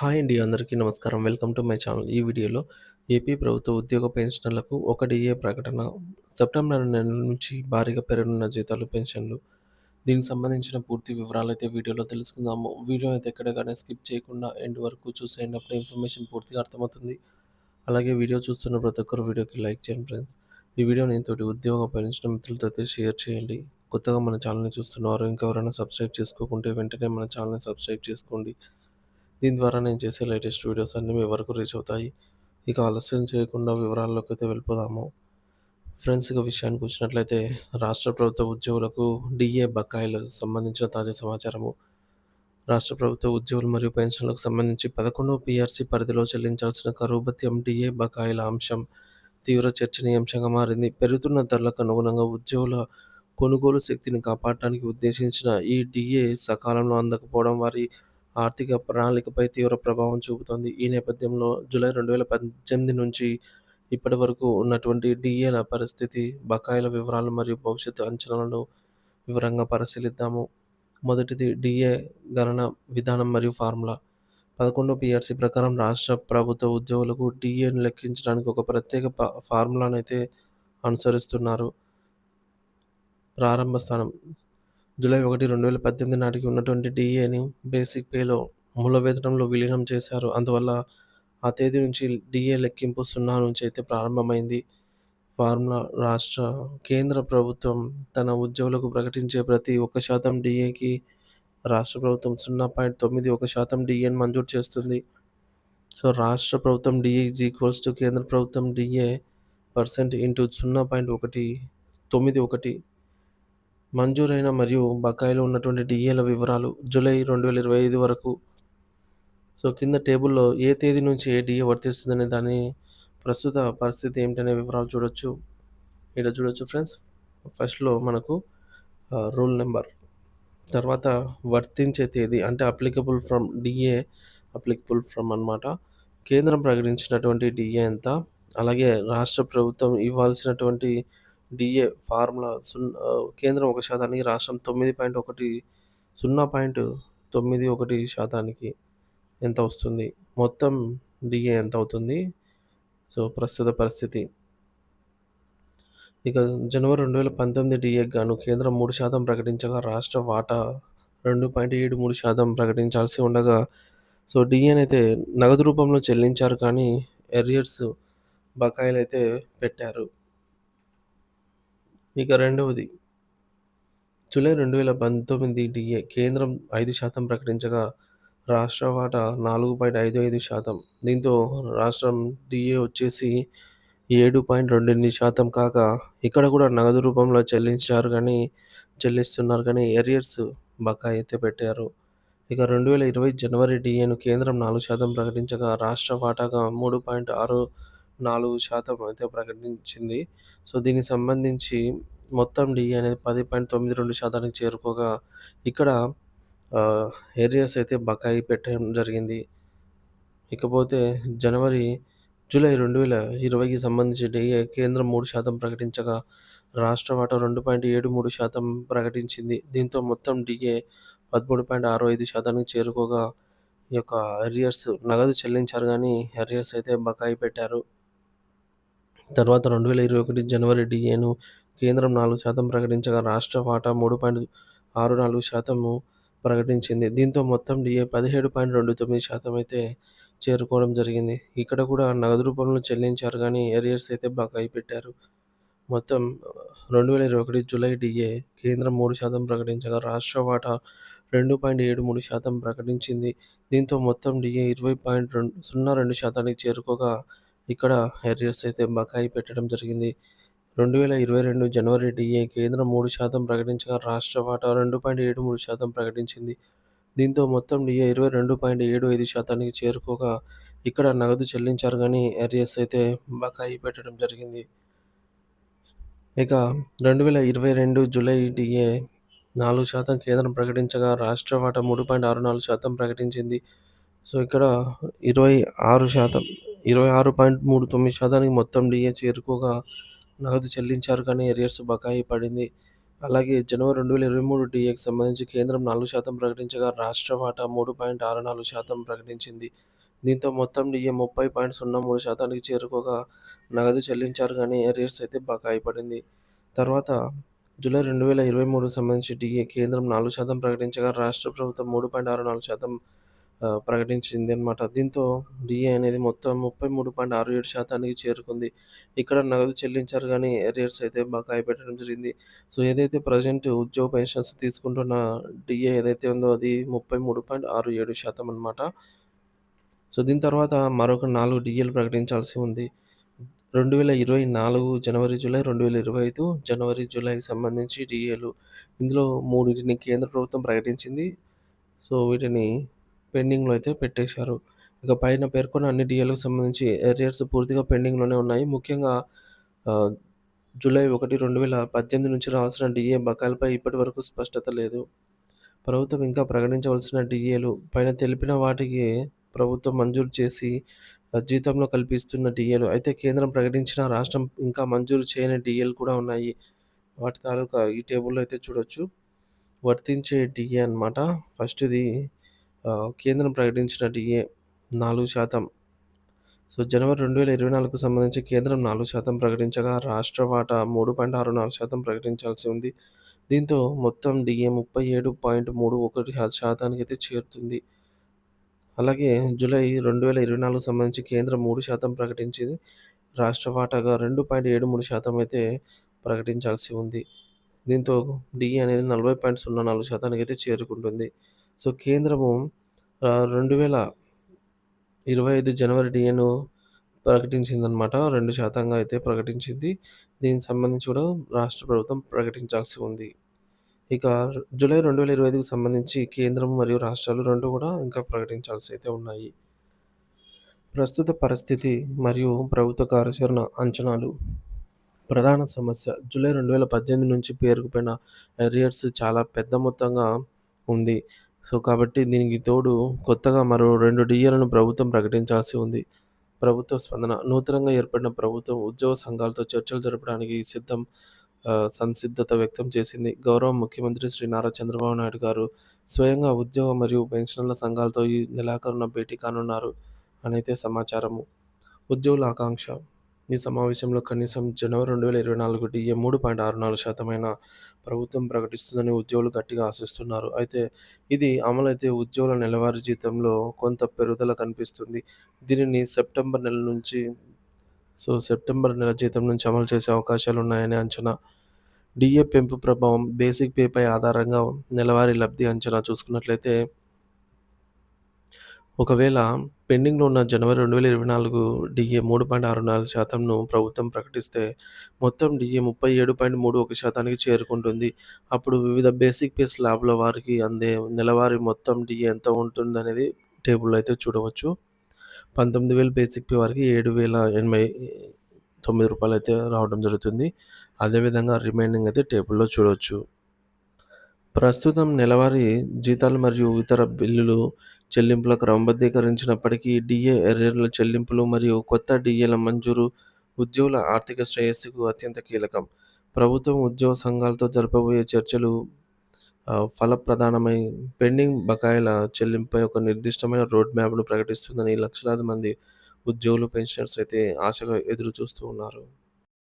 Hi అండి అందరికీ నమస్కారం. Welcome to my channel. ఈ వీడియోలో ఏపీ ప్రభుత్వ ఉద్యోగ పెన్షనర్లకు ఒక డిఏ ప్రకటన. సెప్టెంబర్ నెల నుంచి భారీగా పెరగనున్న జీతాలు పెన్షన్లు దీనికి సంబంధించిన పూర్తి వివరాలు అయితే వీడియోలో తెలుసుకుందాము. వీడియో అయితే ఎక్కడగానే స్కిప్ చేయకుండా ఎండ్ వరకు చూసేయండి అప్పుడు ఇన్ఫర్మేషన్ పూర్తిగా అర్థమవుతుంది. అలాగే వీడియో చూస్తున్న ప్రతి ఒక్కరు వీడియోకి లైక్ చేయండి ఫ్రెండ్స్. ఈ వీడియోని తోటి ఉద్యోగ పెన్షన్ మిత్రులతో అయితే షేర్ చేయండి. కొత్తగా మన ఛానల్ని చూస్తున్నారు ఇంకెవరైనా సబ్స్క్రైబ్ చేసుకోకుంటే వెంటనే మన ఛానల్ని సబ్స్క్రైబ్ చేసుకోండి. దీని ద్వారా నేను చేసే లేటెస్ట్ వీడియోస్ అన్నీ మీ వరకు రీచ్ అవుతాయి. ఇక ఆలస్యం చేయకుండా వివరాల్లోకి అయితే వెళ్ళిపోదాము. ఫ్రెండ్స్ ఇక విషయానికి వచ్చినట్లయితే రాష్ట్ర ప్రభుత్వ ఉద్యోగులకు డిఏ బకాయిలు సంబంధించిన తాజా సమాచారము. రాష్ట్ర ప్రభుత్వ ఉద్యోగులు మరియు పెన్షన్లకు సంబంధించి పదకొండవ పీఆర్సీ పరిధిలో చెల్లించాల్సిన కరువు భత్యం డిఏ బకాయిల అంశం తీవ్ర చర్చనీయాంశంగా మారింది. పెరుగుతున్న ధరలకు అనుగుణంగా ఉద్యోగుల కొనుగోలు శక్తిని కాపాడటానికి ఉద్దేశించిన ఈ డిఏ సకాలంలో అందకపోవడం వారి ఆర్థిక ప్రణాళికపై తీవ్ర ప్రభావం చూపుతోంది. ఈ నేపథ్యంలో జూలై రెండు వేల పద్దెనిమిది నుంచి ఇప్పటి వరకు ఉన్నటువంటి డిఏల పరిస్థితి బకాయిల వివరాలు మరియు భవిష్యత్తు అంచనాలను వివరంగా పరిశీలిద్దాము. మొదటిది డిఏ గణన విధానం మరియు ఫార్ములా. పదకొండు పిఆర్సీ ప్రకారం రాష్ట్ర ప్రభుత్వ ఉద్యోగులకు డిఏను లెక్కించడానికి ఒక ప్రత్యేక ఫార్ములాను అయితే అనుసరిస్తున్నారు. ప్రారంభ స్థానం జూలై ఒకటి రెండు వేల పద్దెనిమిది నాటికి ఉన్నటువంటి డిఏని బేసిక్ పేలో మూల వేతనంలో విలీనం చేశారు. అందువల్ల ఆ తేదీ నుంచి డిఏ లెక్కింపు సున్నా నుంచి అయితే ప్రారంభమైంది. ఫార్ములా రాష్ట్ర కేంద్ర ప్రభుత్వం తన ఉద్యోగులకు ప్రకటించే ప్రతి ఒక్క శాతం డిఏకి రాష్ట్ర ప్రభుత్వం సున్నా పాయింట్ తొమ్మిది ఒక శాతం డిఏని మంజూరు చేస్తుంది. సో రాష్ట్ర ప్రభుత్వం డిఏ ఈజ్ ఈక్వల్స్ టు కేంద్ర ప్రభుత్వం డిఏ పర్సెంట్ ఇంటూ సున్నా పాయింట్ ఒకటి తొమ్మిది ఒకటి మంజూరైన మరియు బకాయిలో ఉన్నటువంటి డిఏల వివరాలు జూలై రెండు వేల ఇరవై ఐదు వరకు. సో కింద టేబుల్లో ఏ తేదీ నుంచి ఏ డిఏ వర్తిస్తుందనే దాని ప్రస్తుత పరిస్థితి ఏమిటనే వివరాలు చూడొచ్చు. ఇక్కడ చూడొచ్చు ఫ్రెండ్స్ ఫస్ట్లో మనకు రూల్ నెంబర్. తర్వాత వర్తించే తేదీ అంటే applicable from DA applicable from అనమాట కేంద్రం ప్రకటించినటువంటి డిఏ ఎంత? అలాగే రాష్ట్ర ప్రభుత్వం ఇవ్వాల్సినటువంటి డిఏ ఫార్ములా సున్నా కేంద్రం ఒక శాతానికి రాష్ట్రం తొమ్మిది పాయింట్ ఒకటి సున్నా పాయింట్ తొమ్మిది ఒకటి శాతానికి ఎంత వస్తుంది? మొత్తం డిఏ ఎంత అవుతుంది? సో ప్రస్తుత పరిస్థితి. ఇక జనవరి రెండు వేల పంతొమ్మిది డిఏ గాను కేంద్రం మూడు శాతం ప్రకటించగా రాష్ట్ర వాటా రెండు పాయింట్ ఏడు మూడు శాతం ప్రకటించాల్సి ఉండగా సో డిఏని అయితే నగదు రూపంలో చెల్లించారు కానీ ఎరియర్స్ బకాయిలు అయితే పెట్టారు. ఇక రెండవది. జూలై రెండు వేల పంతొమ్మిది డిఏ కేంద్రం ఐదు శాతం ప్రకటించగా రాష్ట్ర వాటా నాలుగు పాయింట్ ఐదు ఐదు శాతం. దీంతో రాష్ట్రం డిఏ వచ్చేసి ఏడు పాయింట్ రెండు ఎనిమిది శాతం కాగా ఇక్కడ కూడా నగదు రూపంలో చెల్లించారు కానీ చెల్లిస్తున్నారు కానీ ఎరియర్స్ బకాయి అయితే పెట్టారు. ఇక రెండు వేల ఇరవై జనవరి డిఏను కేంద్రం నాలుగు శాతం ప్రకటించగా రాష్ట్ర వాటాగా మూడు పాయింట్ ఆరు నాలుగు శాతం అయితే ప్రకటించింది. సో దీనికి సంబంధించి మొత్తం డిఏ అనేది పది పాయింట్ తొమ్మిది రెండు శాతానికి చేరుకోగా ఇక్కడ ఏరియాస్ అయితే బకాయి పెట్టడం జరిగింది. ఇకపోతే జనవరి జూలై రెండు వేల ఇరవైకి సంబంధించి డిఏ కేంద్రం మూడు శాతం ప్రకటించగా రాష్ట్ర వాటా రెండు పాయింట్ ఏడు మూడు శాతం ప్రకటించింది. దీంతో మొత్తం డిఏ పదమూడు పాయింట్ ఆరు ఐదు శాతానికి చేరుకోగా ఈ యొక్క ఎరియర్స్ నగదు చెల్లించారు కానీ ఎరియర్స్ అయితే బకాయి పెట్టారు. తర్వాత రెండు వేల ఇరవై ఒకటి జనవరి డిఏను కేంద్రం నాలుగు శాతం ప్రకటించగా రాష్ట్ర వాటా మూడు పాయింట్ ఆరు నాలుగు శాతము ప్రకటించింది. దీంతో మొత్తం డిఏ పదిహేడు పాయింట్ రెండు తొమ్మిది శాతం అయితే చేరుకోవడం జరిగింది. ఇక్కడ కూడా నగదు రూపంలో చెల్లించారు కానీ ఎరియర్స్ అయితే బకాయి పెట్టారు. మొత్తం రెండు వేల ఇరవై ఒకటి జూలై డిఏ కేంద్రం మూడు శాతం ప్రకటించగా రాష్ట్ర వాటా రెండు పాయింట్ ఏడు మూడు శాతం ప్రకటించింది. దీంతో మొత్తం డిఏ ఇరవై పాయింట్ రెండు సున్నా రెండు శాతానికి చేరుకోగా ఇక్కడ ఏరియర్స్ అయితే బకాయి పెట్టడం జరిగింది. రెండు వేల ఇరవై రెండు జనవరి డిఏ కేంద్రం మూడు శాతం ప్రకటించగా రాష్ట్ర వాటా రెండు పాయింట్ ఏడు మూడు శాతం ప్రకటించింది. దీంతో మొత్తం డిఏ ఇరవై రెండు పాయింట్ ఏడు ఐదు శాతానికి చేరుకోగా ఇక్కడ నగదు చెల్లించారు కానీ ఏరియర్స్ అయితే బకాయి పెట్టడం జరిగింది. ఇక రెండు వేల ఇరవై రెండు జూలై డిఏ నాలుగు శాతం కేంద్రం ప్రకటించగా రాష్ట్ర వాటా మూడు పాయింట్ ఆరు నాలుగు శాతం ప్రకటించింది. సో ఇక్కడ ఇరవై ఆరు శాతం ఇరవై ఆరు పాయింట్ మూడు తొమ్మిది శాతానికి మొత్తం డిఏ చేరుకోగా నగదు చెల్లించారు కానీ ఎరియర్స్ బకాయి పడింది అలాగే జనవరి రెండు వేల ఇరవై మూడు డిఏకి సంబంధించి కేంద్రం నాలుగు శాతం ప్రకటించగా రాష్ట్ర వాటా 3.64% ప్రకటించింది. దీంతో మొత్తం డీఏ 30.03 శాతానికి చేరుకోగా నగదు చెల్లించారు కానీ ఎరియర్స్ అయితే బకాయి పడింది. తర్వాత జూలై 2023కి సంబంధించి డీఏ కేంద్రం నాలుగు శాతం ప్రకటించగా రాష్ట్ర ప్రభుత్వం 3.64% ప్రకటించింది అనమాట దీంతో డిఏ అనేది మొత్తం 33.67 శాతానికి చేరుకుంది. ఇక్కడ నగదు చెల్లించారు కానీ ఎరియర్స్ అయితే బకాయి పెట్టడం జరిగింది. సో, ఏదైతే ప్రజెంట్ ఉద్యోగ పెన్షన్స్ తీసుకుంటున్న డీఏ ఏదైతే ఉందో అది 33.67 శాతం అనమాట. సో, దీని తర్వాత మరొక నాలుగు డీఏలు ప్రకటించాల్సి ఉంది. 2024 జనవరి, జూలై, 2025 జనవరి, జూలైకి సంబంధించి డీఏలు. ఇందులో మూడింటిని కేంద్ర ప్రభుత్వం ప్రకటించింది. సో, వీటిని పెండింగ్‌లో అయితే పెట్టేశారు. ఇక పైన పేర్కొన్న అన్ని డీఏలకు సంబంధించి ఎరియర్స్ పూర్తిగా పెండింగ్‌లోనే ఉన్నాయి. ముఖ్యంగా జూలై ఒకటి రెండు వేల పద్దెనిమిది నుంచి రావాల్సిన డిఏ బకాయిలపై ఇప్పటివరకు స్పష్టత లేదు. ప్రభుత్వం ఇంకా ప్రకటించవలసిన డిఏలు పైన తెలిపిన వాటికి ప్రభుత్వం మంజూరు చేసి జీతంలో కల్పిస్తున్న డిఏలు అయితే కేంద్రం ప్రకటించిన రాష్ట్రం ఇంకా మంజూరు చేయని డిఏలు కూడా ఉన్నాయి. వాటి తాలూకా ఈ టేబుల్‌లో అయితే చూడొచ్చు. వర్తించే డిఏ అనమాట. ఫస్ట్‌ది కేంద్రం ప్రకటించిన డిఏ నాలుగు శాతం. సో జనవరి రెండు వేల ఇరవై నాలుగుకు సంబంధించి కేంద్రం నాలుగు శాతం ప్రకటించగా రాష్ట్ర వాటా మూడు పాయింట్ ఆరు నాలుగు శాతం ప్రకటించాల్సి ఉంది. దీంతో మొత్తం డిఏ ముప్పై ఏడు పాయింట్ మూడు ఒకటి శాతానికి అయితే చేరుతుంది. అలాగే జూలై రెండు వేల ఇరవై నాలుగు సంబంధించి కేంద్రం మూడు శాతం ప్రకటించింది. రాష్ట్ర వాటాగా రెండు పాయింట్ ఏడు మూడు శాతం అయితే ప్రకటించాల్సి ఉంది. దీంతో డిఏ అనేది నలభై పాయింట్ సున్నా నాలుగు శాతానికి అయితే చేరుకుంటుంది. సో, కేంద్రము ఆహ్, 2025 జనవరి డిఎను ప్రకటించిందనమాట. రెండు శాతంగా అయితే ప్రకటించింది. దీనికి సంబంధించి కూడా రాష్ట్ర ప్రభుత్వం ప్రకటించాల్సి ఉంది. ఇక జూలై 2025కి సంబంధించి కేంద్రం మరియు రాష్ట్రాలు రెండు కూడా ఇంకా ప్రకటించాల్సి అయితే ఉన్నాయి. ప్రస్తుత పరిస్థితి మరియు ప్రభుత్వ కార్యాచరణ అంచనాలు. ప్రధాన సమస్య జూలై 2018 నుంచి పేరుకుపోయిన ఎరియర్స్ చాలా పెద్ద మొత్తంగా ఉంది. సో, కాబట్టి దీనికి తోడు కొత్తగా మరో రెండు డీఏలను ప్రభుత్వం ప్రకటించాల్సి ఉంది. ప్రభుత్వ స్పందన నూతనంగా ఏర్పడిన ప్రభుత్వం ఉద్యోగ సంఘాలతో చర్చలు జరపడానికి సిద్ధం సంసిద్ధత వ్యక్తం చేసింది. గౌరవ ముఖ్యమంత్రి శ్రీ నారా చంద్రబాబు నాయుడు గారు స్వయంగా ఉద్యోగ మరియు పెన్షనర్ల సంఘాలతో ఈ నెలాఖరున భేటీ కానున్నారు అనైతే సమాచారము. ఉద్యోగుల ఆకాంక్ష ఈ సమావేశంలో కనీసం జనవరి రెండు వేల ఇరవై నాలుగు డిఏ మూడు పాయింట్ ఆరు నాలుగు శాతమైన ప్రభుత్వం ప్రకటిస్తుందని ఉద్యోగులు గట్టిగా ఆశిస్తున్నారు. అయితే ఇది అమలైతే ఉద్యోగుల నెలవారీ జీతంలో కొంత పెరుగుదల కనిపిస్తుంది. దీనిని సెప్టెంబర్ నెల నుంచి సో, సెప్టెంబర్ నెల జీతం నుంచి అమలు చేసే అవకాశాలు ఉన్నాయని అంచనా. డిఏ పెంపు ప్రభావం బేసిక్ పేపై ఆధారంగా నెలవారీ లబ్ధి అంచనా చూసుకున్నట్లయితే ఒకవేళ పెండింగ్‌లో ఉన్న జనవరి 2024 డీఏ 3.64 శాతంను ప్రభుత్వం ప్రకటిస్తే మొత్తం డీఏ 37.31 శాతానికి చేరుకుంటుంది. అప్పుడు వివిధ బేసిక్ పే స్లాబ్‌ల వారికి అందే నెలవారీ మొత్తం డీఏ ఎంత ఉంటుందనేది టేబుల్‌లో అయితే చూడవచ్చు. 19,000 బేసిక్ పే వారికి రూ. 7,089 అయితే రావడం జరుగుతుంది. అదేవిధంగా రిమైనింగ్ అయితే టేబుల్‌లో చూడొచ్చు. ప్రస్తుతం నెలవారీ జీతాలు మరియు ఇతర బిల్లులు చెల్లింపుల క్రమబద్ధీకరించినప్పటికీ డీఏ ఎర్రర్ల చెల్లింపులు మరియు కొత్త డీఏల మంజూరు ఉద్యోగుల ఆర్థిక శ్రేయస్సుకు అత్యంత కీలకం. ప్రభుత్వం ఉద్యోగ సంఘాలతో జరపబోయే చర్చలు ఫలప్రధానమై పెండింగ్ బకాయిల చెల్లింపుపై ఒక నిర్దిష్టమైన రోడ్ మ్యాప్‌ను ప్రకటిస్తుందని లక్షలాది మంది ఉద్యోగులు, పెన్షనర్స్ అయితే ఆశగా ఎదురు చూస్తూ ఉన్నారు.